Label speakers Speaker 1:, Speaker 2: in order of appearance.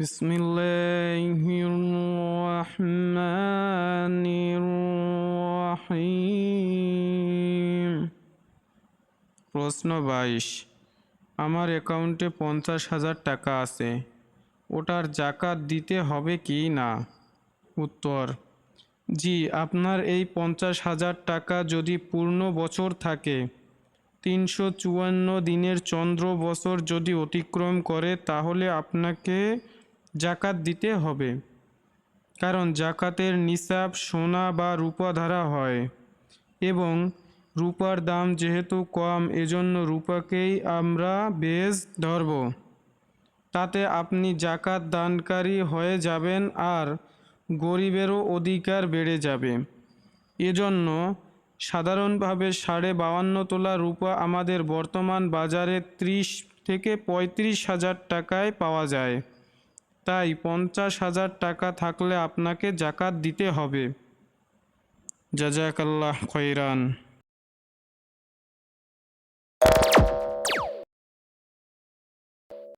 Speaker 1: بسم الله الرحمن الرحيم প্রশ্ন বাইশ আমার অ্যাকাউন্টে পঞ্চাশ হাজার টাকা আছে ওটার জাকাত দিতে হবে কি না উত্তর জি আপনার এই পঞ্চাশ হাজার টাকা যদি পূর্ণ বছর থাকে তিনশো চুয়ান্ন দিনের চন্দ্র বছর যদি অতিক্রম করে তাহলে আপনাকে জাকাত দিতে হবে। কারণ জাকাতের নিসাব সোনা বা রূপা ধারা হয় এবং রূপার দাম যেহেতু কম, এজন্য রূপাকেই আমরা বেশ ধরব। তাতে আপনি জাকাত দানকারী হয়ে যাবেন আর গরিবেরও অধিকার বেড়ে যাবে। এজন্য সাধারণভাবে সাড়ে বাউান্ন তোলা রূপা আমাদের বর্তমান বাজারে ত্রিশ থেকে পঁয়ত্রিশ হাজার টাকায় পাওয়া যায়। তাই পঞ্চাশ হাজার টাকা থাকলে আপনাকে জাকাত দিতে হবে। জাজাকাল্লাহ খৈরান